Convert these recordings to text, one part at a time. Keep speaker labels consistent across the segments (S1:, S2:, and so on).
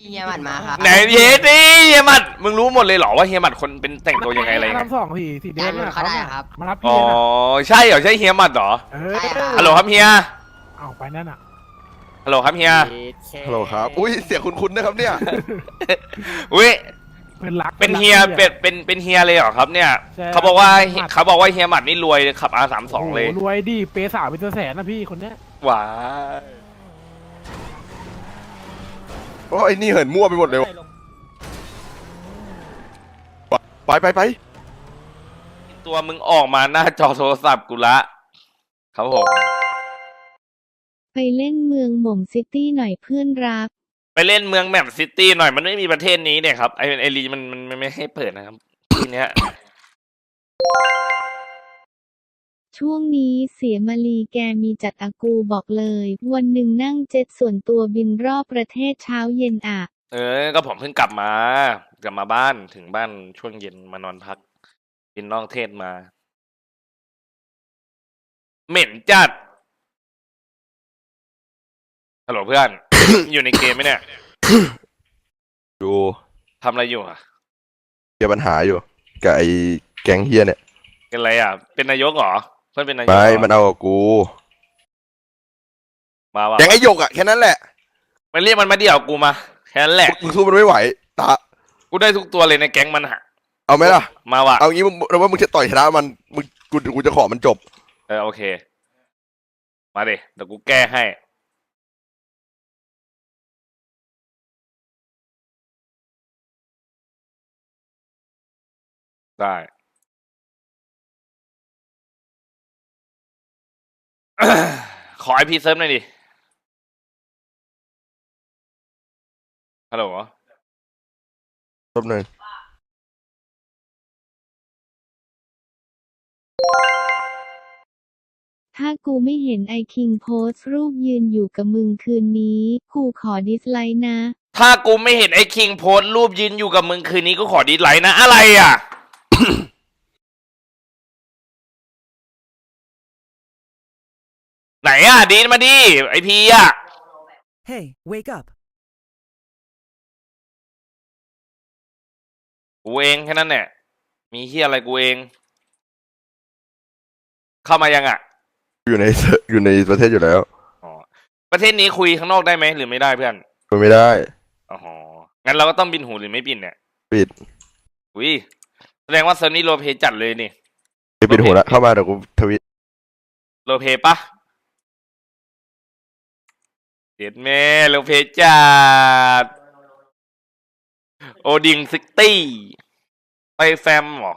S1: เฮียหมัดมาครับ
S2: ไหนเฮียนี่เฮียหมัดมึงรู้หมดเลยเหรอว่าเฮียหมัดคนเป็นแต่งตัวยังไงอะไร
S3: พ
S2: ยังไง
S3: ระรามสองสีสีแดงน่ะ
S1: เขาได้ครับ
S3: มารับ
S2: อ๋
S3: พี่
S2: อ
S3: น่ะ
S2: ใช่เหรอใช่เฮียหมัดเหรอ
S3: เออ
S1: ใช่ครับ
S2: ฮัลโหลครับเฮีย
S3: เอาไปนั่นอะ
S2: ฮัลโหลครับเฮีย
S4: ฮัลโหลครับ อุ้ยเสียงคุ้นๆนะครับเนี่ย
S2: อุ้ย
S3: เพื่อนรัก
S2: เป็นเฮีย
S3: พื่
S2: เป็
S3: อน
S2: นเป็นเป็นเฮียเลยเหรอครับเนี่ย
S3: ใช่
S2: เขาบอกว่า
S3: หมัด
S2: เขาบอกว่าเฮียหมัดนี่รวยขับ R สาม
S3: รัก
S2: สองเลย
S3: โโหรวยดิเปย์สาวเป็นตัวแสนนะพี่คนเนี้ย
S2: หว้า
S4: โอ้ยไอ้นี่เหินมั่วไปหมดเลยว่ะไปไปไป
S2: ตัวมึงออกมาหน้าจอโทรศัพท์กูละ ครับผม
S5: ไปเล่นเมืองหม่งซิตี้หน่อยเพื่อนรัก
S2: ไปเล่นเมืองแมปซิตี้หน่อยมันไม่มีประเทศนี้เนี่ยครับไอไอรีมันมันมันไม่ให้เปิดนะครับ ทีเนี้ย
S5: ช่วงนี้เสียมาลีแกมีจัดอากูบอกเลย วันหนึ่งนั่งเจ็ตส่วนตัวบินรอบประเทศเช้าเย็นอะ
S2: เออ ก็ผมเพิ่งกลับมา กลับมาบ้านถึงบ้านช่วงเย็นมานอนพัก บินนอกเทศมา เหม็นจัดฮัลโหลเพื่อน อยู่ในเกมไหมเนี่ย
S4: ดู
S2: ทำอะไรอยู่อะ
S4: เกี่ยวปัญหาอยู่ กับไอ้แก๊งเฮียเนี่ย
S2: เป็นอะไรอะ เป็นนายกเหรอเพื่อนเป็นนายก
S4: ไม่
S2: เหรอ
S4: มันเอากับกู
S2: มาว่ะ
S4: แก๊งไอ้หยกอะแค่นั้นแหละ
S2: มันเรียกมันมาเดี่ยวกูมาแค่นั้นแหละ
S4: มึงสู้มันไม่ไหวตา
S2: กูได้ทุกตัวเลยในแก๊งมันฮะ
S4: เอาไหมล่ะ
S2: มาว่ะ
S4: เอางี้มึงเราว่ามึงจะต่อยชนะมันมึงกูกูจะขอมันจบ
S2: เออโอเค มาเดี๋เดี๋ยวกูแก้ให้ ได้ ขอไอพีเซิร์ฟหน่อยดิ ฮัลโหล
S4: รอบหนึ่ง
S5: ถ้ากูไม่เห็นไอคิงโพสต์รูปยืนอยู่กับมึงคืนนี้ กูขอดิสไลค์นะ
S2: ถ้ากูไม่เห็นไอ้คิงโพสต์รูปยืนอยู่กับมึงคืนนี้ก็ขอดีไลค์นะ อะไรอะ ไหนอะดีนมาดิไอพีอะ
S6: Hey, wake up.
S2: กูเองแค่นั้นแหละมีเฮียอะไรกูเอง เข้ามายังอะ
S4: อยู่ในอยู่ในประเทศอยู่แล้ว
S2: อ๋อประเทศนี้คุยข้างนอกได้ไหมหรือไม่ได้เพื่อน
S4: กูไม่ได้
S2: อ๋องั้นเราก็ต้องบินหูหรือไม่บินเนี่ย
S4: ปิด
S2: อุ้ยแสดงว่าเซิร์ฟนี้โรลเพลย์จัดเลยนี่
S4: ไม่ปิดหูละเข้ามาเดี๋ยวกูทวิต
S2: โรลเพลย์ปะ เด็ดแม่โรลเพลย์จัดโอดิงซิตี้ ไปแฟมเหรอ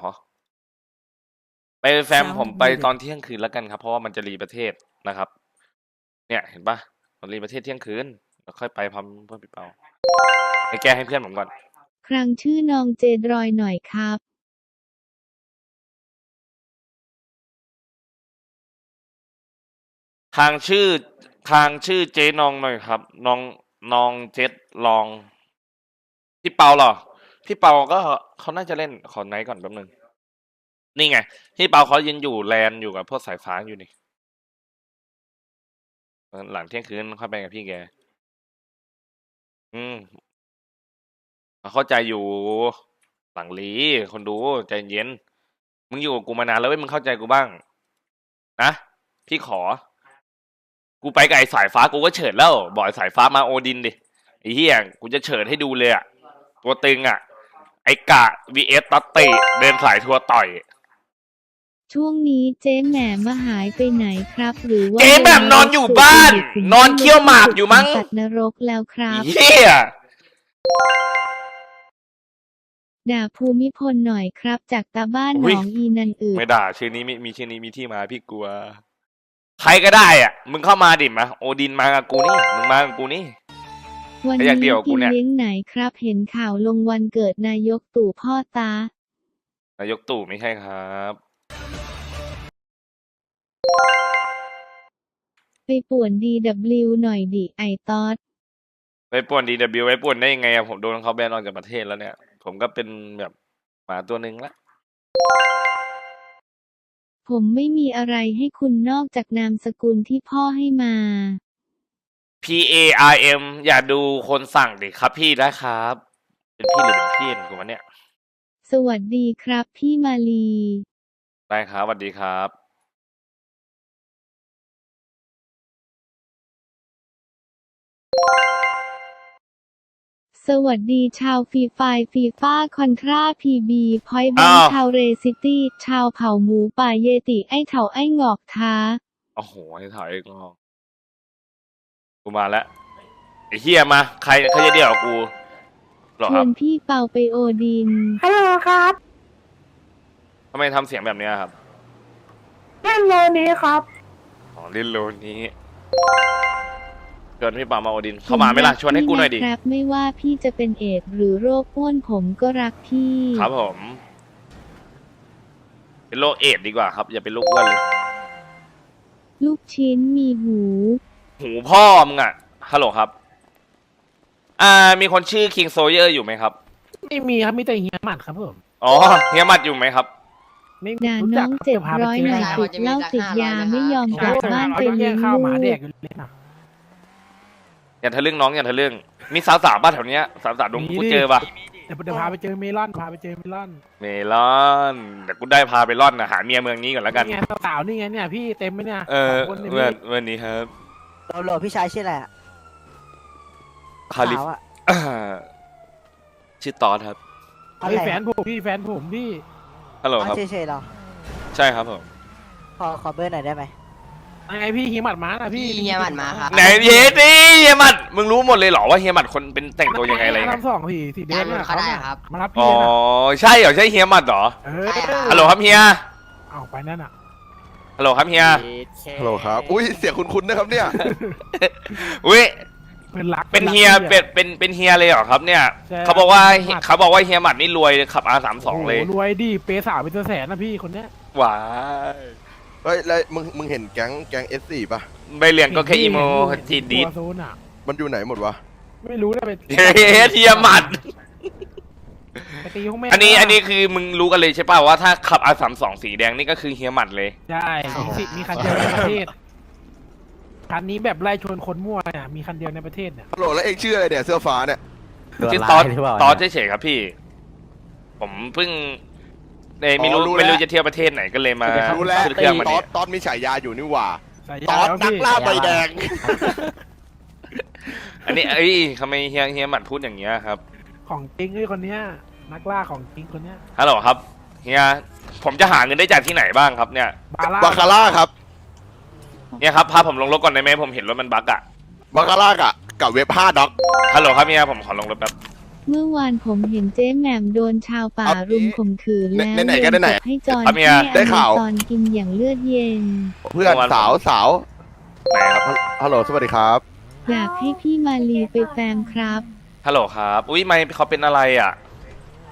S2: ไปแฟม
S6: Sound
S2: ผมไป
S6: muted
S2: ตอนเที่ยงคืนแล้วกันครับ เพราะว่ามันจะรีประเทศนะครับ เนี่ยเห็นปะมันรีประเทศเที่ยงคืนแล้วค่อยไปพร้อมเพื่อนพี่เปาไปแก้ให้เพื่อนผมก่อน
S5: ครั้งชื่อน้องเจดรอยหน่อยครับ
S2: ทางชื่อ ทางชื่อเจ๊นองหน่อยครับน้องน้องเจ็ดลอง พี่เปาเหรอ พี่เปาก็เขาน่าจะเล่นขอไนท์ก่อนแป๊บนึง นี่ไง พี่เปาเขายืนอยู่แลนอยู่กับพวกสายฟ้าอยู่นี่หลังเที่ยงคืนค่อยไปกับพี่แก อืมเข้าใจอยู่ หลังลีคนดูใจเย็น มึงอยู่กับกูมานานแล้วเว้ยมึงเข้าใจกูบ้าง นะ พี่ขอ กูไปกับไอ้สายฟ้ากูก็เฉิดแล้วบอกไอ้สายฟ้ามาโอดินดิไอ้เหี้ยกูจะเฉิดให้ดูเลยอะตัวตึงอะไอ้กะ vs ตัตติเดินสายทัวร์ต่อย
S5: ช่วงนี้เจ๊แหม่มาหายไปไหนครับ หรือว่า
S2: เจ๊แหม่มนอนอยู่บ้าน
S5: ถึง
S2: นอนเคี่ยวหมากอยู่มั้ง
S5: สัตว์นรกแล้วครับ
S2: เหี้ย
S5: ด่าภูมิพลหน่อยครับ จากตาบ้านหนองอีนันอึ
S2: ไม่ด่าชื่อนี้มีมีชื่อนี้มีที่มาพี่กลัว ใครก็ได้อะมึงเข้ามาดิมาโอดินมากับกูนี่มึงมากับกูนี่
S5: วัน
S2: อยาก
S5: นี้
S2: เดี่ยวกับกู
S5: กิน
S2: เนี่ย
S5: เลี้ยงไหนครับ เห็นข่าวลงวันเกิดนายกตู่พ่อตา
S2: นายกตู่ไม่ใช่ครับ
S5: ไปป่วน DW หน่อยดิไอตอด
S2: ไปป่วนดีดบิวไปป่วนได้ยังไงอะผมโดนเขาแบนออกจากประเทศแล้วเนี่ย ผมก็เป็นแบบหมาตัวหนึ่งละ
S5: ผมไม่มีอะไรให้คุณนอกจากนามสกุลที่พ่อให้มา
S2: P A R M อย่าดูคนสั่งดิครับพี่ได้ครับ เป็นพี่หรือเป็นพี่กูวะเนี่ย
S5: สวัสดีครับพี่มาลี
S2: ได้ครับสวัสดีครับ
S5: สวัสดีชาวฟรีไฟฟีฟ่าคอนทราพีบีพอยต์แบง
S2: อ้าว
S5: ชาวเรซิตี้ ชาวเผ่าหมูป่าเยติไอเถาไองอกท้า
S2: โอ้โหไอ้ถอยอีกรอบกูมาแล้วไอ้เฮียมา ใครใครจะเดียวกับกูหรอ
S5: ช
S2: ครั
S5: ว
S2: บ
S5: นพี่เปาไปโอดิน
S1: ฮัลโหลครับ
S2: ทำไมทำเสียงแบบเนี้ยครับ
S1: เล่นโลนี้ครับ
S2: อ๋อลินโลนี้ ชวนพี่ปามาโอดิน เข้ามาไหมล่ะชวนให้กูหน่อยดิ
S5: พี่ะครับไม่ว่าพี่จะเป็นเอดส์หรือโรคอ้วนผมก็รักพี่
S2: ครับผม เป็นโรคเอดส์ดีกว่าครับ อย่าเป็นโรคอ้วนเลย
S5: ลูกชิ้นมีหู
S2: หูพ่อมึงอะฮัลโหลครับ อ่า มีคนชื่อคิงโซเยอร์อยู่ไหมครับ
S3: ไม่มีครับมีแต่เฮียหมัดครับผม
S2: อ๋อเฮียมัดอยู่ไหมครับ
S3: ไม่
S5: ด่า
S3: รู้
S5: น้
S3: จั
S5: อกง
S3: ครับ
S5: เจ็ด
S3: ดี๋วพาไป
S5: ร้อย
S3: เจ
S5: หน่อย
S3: ครับ
S5: ติดเหล้าติดยาไม่ยอมกลับบ้านไป
S3: เอาแย่
S5: เลี้ย
S3: ง
S5: ง
S3: ข้าวหมา
S5: ลู
S3: แด
S5: ก
S3: กอยู่เลยนะ
S2: อย่าทะลึ่งน้องอย่าทะลึ่งมีสาวสาวๆบ้านแถวเนี้ยสาวสาวๆดงกูเจอปะ
S3: เดี๋ยวเดี๋ยวพาไปเจอเมลอนพาไปเจอเมลอน
S2: เมลอนเดี๋ยวกูได้พาไปร่อนนะหาเมียเมืองนี้ก่อนแล้วกัน
S3: นี่ไงสาวๆนี่ไงเนี่ยพี่เต็มไหมเนี่ย
S2: เออ
S3: สงคนเนี่ย
S2: เมื่อ
S3: พี่
S2: วันนี้ครับ
S6: โหลโหลพี่ชายชื่ออะไรอะ
S2: คาลิฟ
S6: สาวอะ
S2: อ่าชื่อตอสครับ
S6: เท่าไห
S3: พี่
S6: ร่
S3: แฟนผมพี่แฟนผมพี่
S2: ฮัลโหล
S6: อ๋อ
S2: ครับ
S6: เฉยๆเหรอ
S2: ใช่ครับผม
S6: ขอขอเบอร์หน่อยได้ไหม
S3: ยัง ไงพี่เฮียหมัดมานะพี่
S7: พี่เฮียหมัดมาครับ
S2: ไหนเฮียดิเฮียหมัดมึงรู้หมดเลยเหรอว่าเฮียหมัดคนเป็นแต่งตัวยังไงอะไรยังไง
S3: ทำสองสี่สี่เดือนเนี่ย
S7: เขาได้ครับ
S3: มารับ
S2: อ๋
S3: พี่
S2: อ
S3: เลยนะ
S2: ใช่เหรอใช่เฮียหมัดเหรอ
S3: เออ
S7: ใช่ครับ
S2: ฮัลโหลครับเฮีย
S3: เอาไปนั่นอะ
S2: ฮัลโหลครับเฮีย
S4: ฮัลโหลครับ อุ้ยเสียงคุ้นๆนะครับเนี่ย
S2: อุ้ย
S3: เพื่อนรัก
S2: เป็นเฮียเป็นเป็นเป็นเฮียเลยเหรอครับเนี่ย
S3: ใช่
S2: เขาบอกว่าเขาบอกว่าเฮียหมัดนี่รวยขับ R สามสองเลย
S3: โโหรวยดิเปย์สาวเป็นแสนนะพี่คนเนี้ย
S2: หวาย
S4: เฮ้ยแล้วมึงมึงเห็นแก๊งแก๊งเอสสี่ป่ะ
S2: ใบเหลียงก็แค่อีโมจีดดิด
S3: ตัวโซนอะ
S4: มันอยู่ไหนหมดวะ
S3: ไม่รู้นะไป
S2: เฮ้ยเฮียหมัด
S3: ไปตีห้องแม่
S2: อันนี้อันนี้คือมึงรู้กันเลยใช่ป่าวว่าถ้าขับ R สามสองสีแดงนี่ก็คือเฮียหมัดเลย
S3: ใช่มีสิมีคันเดียวในประเทศคันนี้แบบไล่ชนคนมั่วเนี่ยมีคันเดียวในประเทศเนี่ย
S4: ฮัลโหลแล้วเองชื่ออะไรเนี่ยเสื้อฟ้าเนี่ย
S2: ชื่อตอสตอสเฉยๆครับพี่ ผมเพิ่ง เอ่อไม่รู้ไม่รู้จะเที่ยวประเทศไหนก็เลยมา
S4: รู้แล้ว
S2: ขึ้นเครื่องมา
S4: ตอ
S2: เนี่
S4: ส
S2: ย
S4: ตอสมีฉายาอยู่นี่หว่า
S3: ใส่
S4: ต
S3: ยา
S4: อส
S3: แล้ว
S4: นัก
S3: พี่
S4: ล่าใบแดง
S2: อันนี้เอ้ยทำไมเฮียเฮียหมัดพูดอย่างเงี้ยครับ
S3: ของจริงไอ้คนเนี้ยนักล่าของจริงคนเนี้ย
S2: ฮัลโหลครับเฮียผมจะหาเงินได้จากที่ไหนบ้างครับเนี่ย
S3: บาร่า
S4: บาคาร่าครับ
S2: เนี่ยครับพาผมลงรถก่อนได้ไหมผมเห็นรถมันบั๊กอะ
S4: บาคาร่ากับกับเว็บห้าด็อก
S2: ฮัลโหลครับเฮียผมขอลงรถแป๊บ
S5: เมื่อวานผมเห็นเจ๊แหม่มโดนชาวป่า
S4: เอา
S5: รุมข่มขืนแล้ว
S4: ไหนๆก็ไหนๆ
S5: โยจับให้จอน
S2: ครับเมีย
S5: ที่
S4: ได้ข่าว
S5: ตอนกินอย่างเลือดเย็น
S4: เพื่อนสาวสาว
S2: ไหนครับ
S4: ฮัลโหลสวัสดีครับ
S5: อยากให้พี่มาลีไปแฟมครับ
S2: ฮัลโหลครับ อุ้ยไม่เขาเป็นอะไรอะ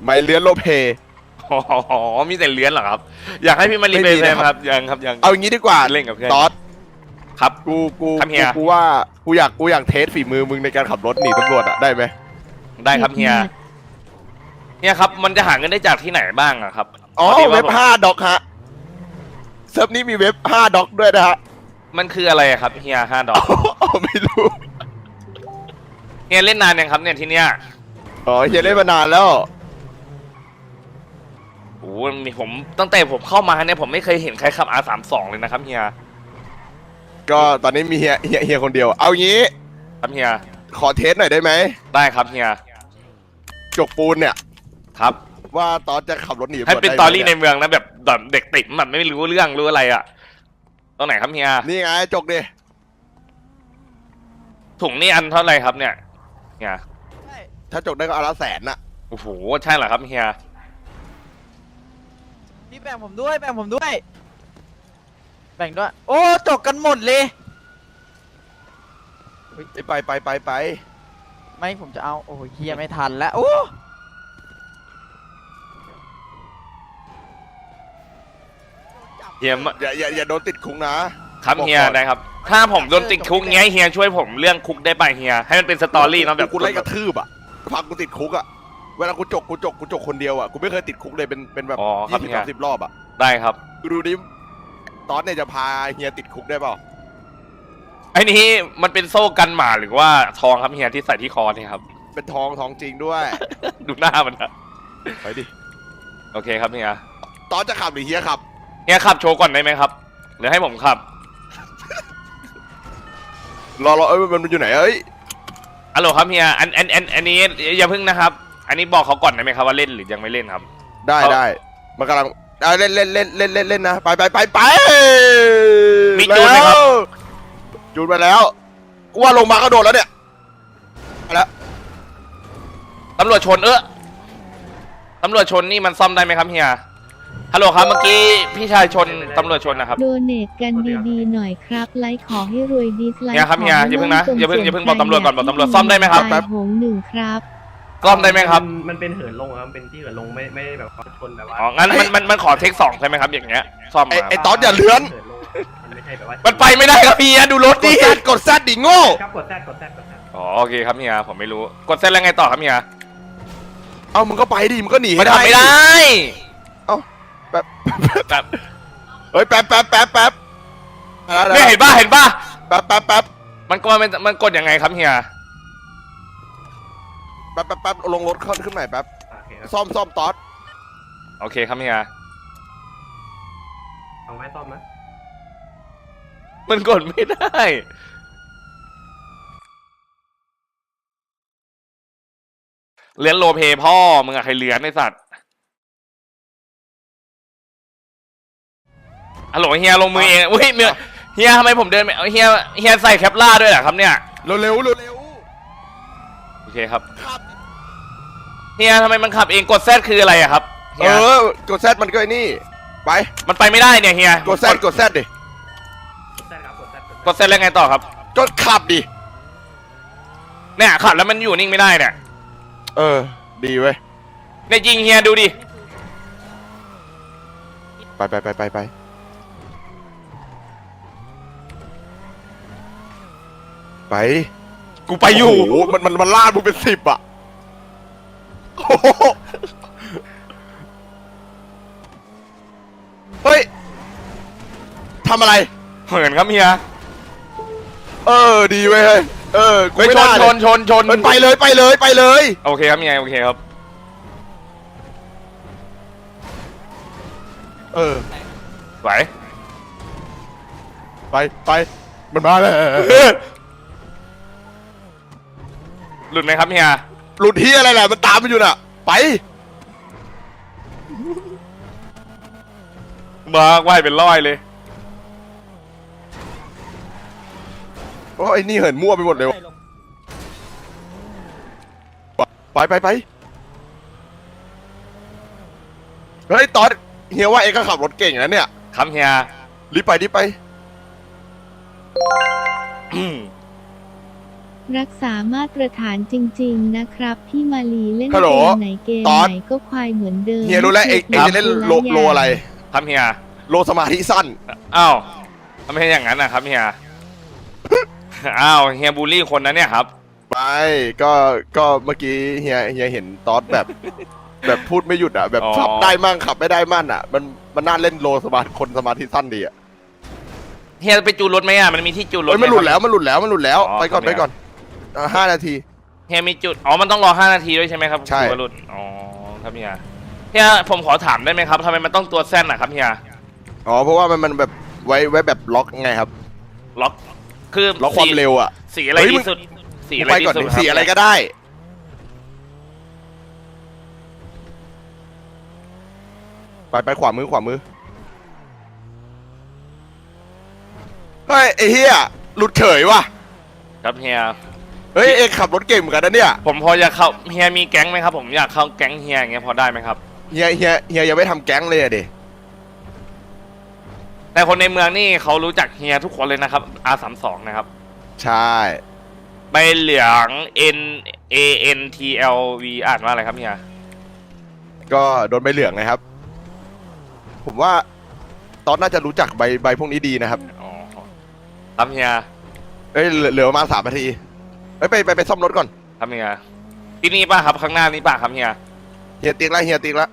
S4: ไมเลียนโลเพ
S2: อ๋อมีแต่เลื้อนเหรอครับ อยากให้พี่มารี
S4: ไม่
S2: ไป
S4: มี
S2: แฟ
S4: นะ
S2: ม
S4: ค
S2: ครับรับยังครับยัง
S4: เอาอย่างนี้ดีกว่า
S2: เล่นกับเพื่อน
S4: ตอส
S2: ครับ
S4: กูกู
S2: ครับเฮี
S4: กู
S2: ย
S4: กูว่ากูอยากกูอยากเทสฝีมือมึงในการขับรถหนีตำรวจอะได้ไหม
S2: ได้ครับเฮียเฮียครับมันจะหาเงินได้จากที่ไหนบ้างอะครับ
S4: อ๋อ
S2: พดีว่า
S4: เว็บ
S2: ผม
S4: ห้าด็อกฮะเซิร์ฟนี้มีเว็บห้าด็อกด้วยนะฮะ
S2: มันคืออะไรอะครับเฮียห้าดอก
S4: อ๋อไม่รู้
S2: เฮียเล่นนานยังครับเนี่ยที่เนี้ย
S4: อ๋อเฮียเล่นมานานแล้ว
S2: โอ้โหมีผมตั้งแต่ผมเข้ามาเนี่ยผมไม่เคยเห็นใครขับ R32 เลยนะครับเฮีย
S4: ก็ตอนนี้มีเฮียเฮียเฮียคนเดียว เอางี้
S2: ครับเฮีย
S4: ขอเทสหน่อยได้ไหม
S2: ได้ครับเฮีย
S4: จกปูนเนี่ย
S2: ครับ
S4: ว่าตอนจะขับรถหนีำรวจ
S2: ให้เป็น
S4: ได้
S2: ต
S4: ไหม
S2: อรี่ในเมืองนะแบบแบบเด็กติดแบบไม่รู้เรื่องรู้อะไรอะตรงไหนครับเฮีย
S4: นี่ไงจกดิ
S2: ถุงนี่อันเท่าไหร่ครับเนี่ยเฮีย
S4: ถ้าจกได้ก็เอาละแสนน่ะ
S2: โอ้โหใช่เหรอครับเฮีย
S6: พี่แบ่งผมด้วย แบ่งผมด้วย แบ่งด้วย โอ้จกกันหมดเลย
S4: ไปไปไปไป
S6: ไม่ผมจะเอา โอ้ยเฮียไม่ทันแล้ว โอ้
S2: เฮียม
S4: อย่าอย่าอย่าโดนติดคุกนะ
S2: ครับ
S4: บอก
S2: เฮีย
S4: ก่อน
S2: ได้ครับ ถ้าผมโดนติดคุกเงี้ยเฮียช่วยผมเรื่องคุกได้ป่ะเฮียให้มันเป็นสตอรี่เนาะแบบ
S4: กูไล่กระทืบอะพักกูติดคุกอะเวลากูจกกูจกกูจกคนเดียวอะกูไม่เคยติดคุกเลยเป็นเป็นแบบ
S2: อ๋อครับ
S4: ยี่สิบ
S2: เฮีย
S4: สามสิบรอบอะ
S2: ได้ครับ
S4: ดูดิตอนเนี่ยจะพาเฮียติดคุกได้เปล่า
S2: ไอ้นี้มันเป็นโซ่กันหมาหรือว่าทองครับเฮียที่ใส่ที่คอเนี่ยครับ
S4: เป็นทองทองจริงด้วย
S2: ดูหน้ามันนะ
S4: ไปดิ
S2: โอเคครับเฮีย
S4: ตอนจะขับหรือเฮียขับ
S2: เฮียขับโชว์ก่อนได้ไหมครับหรือให้ผมขับ
S4: รอรอเอ้ยมันมันอยู่ไหนเอ้ย
S2: ฮัลโหลครับเฮียอันอันอันอันนี้อย่าเพิ่งนะครับ อันนี้บอกเขาก่อนได้ไหมครับว่าเล่นหรือยังไม่เล่นครับ
S4: ได้
S2: เอา
S4: ได้มันกำลังเอาเล่นเล่นเล่นเล่นเล่นเล่นนะไปไปไปไป
S2: มีจูนไหมครับ
S4: แล้ว จูนไปแล้วกูว่าลงมาก็โดนแล้วเนี่ยไปแล้ว
S2: ตำรวจชนเออตำรวจชนนี่มันซ่อมได้ไหมครับเฮียฮัลโหลครับเมื่อกี้พี่ชายชนตำรวจชนนะครับ
S5: โดเนทกันดีๆหน่อยครับ ไลค์ขอให้รวยดิสไลค์
S2: เนี่ยครับ
S5: ขอ
S2: เฮีย
S5: ให้
S2: อย่าเพิ่งนะ
S5: ร่วม
S2: อย่าเพิ่งอย่าเพิ่งบอก
S5: ส่
S2: ตำรวจก่อนบอกตำรวจซ่อมได้ไหมครับ
S5: ตายหงหนึ่งครับ
S2: ซ่อมได้ไหมครับ
S7: นมันเป็นเหินลงครับเป็นที่เหินลงไม่ไม่ได้แบบว่าชนแบบว่า
S2: อ๋องั้นมันมันมันขอเทคสองใช่ไหมครับอย่างเงี้ยซ่อม
S4: ไอ้
S2: มา
S4: ไอ้ตอนอย่าเลื้อน
S7: เหินลงมันไม่ใช่แบบว่า
S2: มันไปไม่ได้ครับเฮียดูรถ
S4: ก
S2: ดิ
S4: ดแซดกดแซดดิโง่
S7: ครับกดแซดกดแซดกดแซด
S2: อ๋อโอเคครับเฮียผมไม่รู้กดเส้นแล้วไงต่อครับเฮีย
S4: เอามึงก็ไปดิมึงก็หนี
S2: มั
S4: ให้
S2: น
S4: ได้
S2: ทำไม่ได้
S4: เอ้าแป๊บ
S2: แบบ
S4: เฮ้ยแป๊บแป๊บแป๊บแป๊บ
S2: เนี่ยเห็นป่ะเห็นป่ะ
S4: แป๊บแป๊บแป๊บ
S2: มันก็มันมันกดยังไงครับเฮีย
S4: แป๊บแป๊บแป๊บลงรถขึ้นขึ้นใหม่แป๊บ
S7: โอเคครับ
S4: ซ่อมซ่อมตอด
S2: โอเคครับเฮีย
S7: เอาไม้ซ่อมนะ
S2: มันกดไม่ได้เลี้ยนโลเพพ่อมึงอะใครเลี้ยนไอสัตว์ฮัลโหลเฮียลงมือเองอุ้ยเมียเฮียทำไมผมเดินไม่เฮียเฮียใส่แคปล่าด้วยเหรอครับเนี่ย
S4: เร็วเร็วเร็วเร็ว
S2: โอเคครับ
S4: ขับ
S2: เฮียทำไมมันขับเองกดแซดคืออะไรอะครับ
S4: เอ
S2: เฮีย
S4: อกดแซดมันก็ไอ้นี่ ไป
S2: มันไปไม่ได้เนี่ยเฮีย
S4: กดแซดกดแซดดิ
S7: กดแซดครับ กดแซดกดแซด
S2: กดแซดแล้วไงต่อครับ
S4: ก็ขับดิ
S2: เนี่ยขับแล้วมันอยู่นิ่งไม่ได้เนี่ย
S4: เออ ดีเว้ย
S2: เนี่ยยิงเฮียดูดิ
S4: ไปไปไปไปไปไป
S2: กูไปอยู่
S4: โโหมันมันมันลาดมึงเป็นสิบอะโอ้โหเฮ้ยทำอะไร
S2: เหินครับเฮีย
S4: เออดีเว้ยเฮ้ยเออกู
S2: ไป
S4: ไม่
S2: ชน
S4: ได้
S2: ชนชนชน
S4: เฮ้ยไปเลยไปเลยไปเลย
S2: โอเคครับเฮียโอเคครับ
S4: เออ
S2: ไหว
S4: ไปไปมันมาแล้ว
S2: หลุดไหมครับเฮีย
S4: หลุดที่อะไรแหละมันตามมันอยู่น่ะ ไป
S2: มาไหวเป็นร้อยเลย
S4: โอ้ไอ้นี่เหินมั่วไปหมดเลยว่ะไปไปไปเฮ้ยตอนเฮียว่าเองก็ขับรถเก่งนะเนี่ย
S2: ครับเฮีย
S4: รีบไปรีบไป
S2: อืม
S5: รักษามาตรฐานจริง ๆ นะครับ พี่มาลีเล่น
S4: ฮัลโหล
S5: เกมไหนเกม
S4: ตอด
S5: ไหนก็ควายเหมือนเดิม
S4: เฮียรู้แล้วเองเองจะเล่นโลโลอะไร
S2: ครับเฮีย
S4: โลสมาธิสั้น
S2: อ้าวทำไมอย่างนั้นนะครับเฮีย อ้าวเฮียบูลลี่คนนั้นเนี่ยครับ
S4: ไม่ก็ก็เมื่อกี้เฮียเฮียเห็นตอดแบบ แบบพูดไม่หยุดอะ แบบ
S2: อ๋อ
S4: ขับได้มั่งขับไม่ได้มั่นอะ มันมันน่าเล่นโลสมาธิคนสมาธิสั้นดีอะ
S2: เฮียไปจูนรถไหมอะมันมีที่จูนรถ
S4: เฮ้ย
S2: ไมั
S4: นหลุดแล้วมันหลุดแล้วมันหลุดแล้ว
S2: อ๋อ
S4: ไปก่อน
S2: ครับ
S4: ไปก่อนอะห้านาที
S2: เฮียมีจุดอ๋อมันต้องรอห้านาทีด้วยใช่ไหมครับ
S4: ใช่
S2: ถือว่าหลุดอ๋อครับเฮียเฮียผมขอถามได้ไหมครับทำไมมันต้องตัวแซนอะครับเฮีย
S4: อ๋อเพราะว่ามันมันแบบไว้ไว้แบบล็อกไงครับ
S2: ล็อก คือ
S4: ล็อกความ
S2: สี
S4: เร็วอะ
S2: สีอะไร
S4: เฮ้ย
S2: ดี
S4: มึง
S2: สุดสีอะไร
S4: ไป
S2: ดี
S4: ก่อน
S2: สุด
S4: ดิ
S2: คบ
S4: สีอะไรก็ได้ ไปไปขวามือขวามือ เฮ้ยไอ้เฮียหลุดเฉยว่ะ
S2: ครับเฮีย
S4: เฮ้ยเองขับรถเก่งเหมือนกันนะเนี่ย
S2: ผมพออยากเข้าเฮียมีแก๊งไหมครับ ผมอยากเข้าแก๊งเฮียอย่างเงี้ยพอได้ไหมครับ
S4: เฮียเฮียเฮียยังไม่ทำแก๊งเลยอะดิ
S2: แต่คนในเมืองนี่เขารู้จักเฮียทุกคนเลยนะครับ R32 นะครับ
S4: ใช่
S2: ใบเหลือง N A N T L V อ่านว่าอะไรครับเฮีย
S4: ก็โดนใบเหลืองนะครับ ผมว่าตอนน่าจะรู้จักใบใบพวกนี้ดีนะครับ
S2: อ๋อครับเฮีย
S4: เอ้ยเหลือเหลือประมาณสามนาทีเอ้ยไปไปไปซ่อมรถก่อน
S2: ครับเฮียที่นี่ป่ะครับข้างหน้านี่ป่ะครับเฮีย
S4: เฮียติ๊กละเฮียติ๊กละ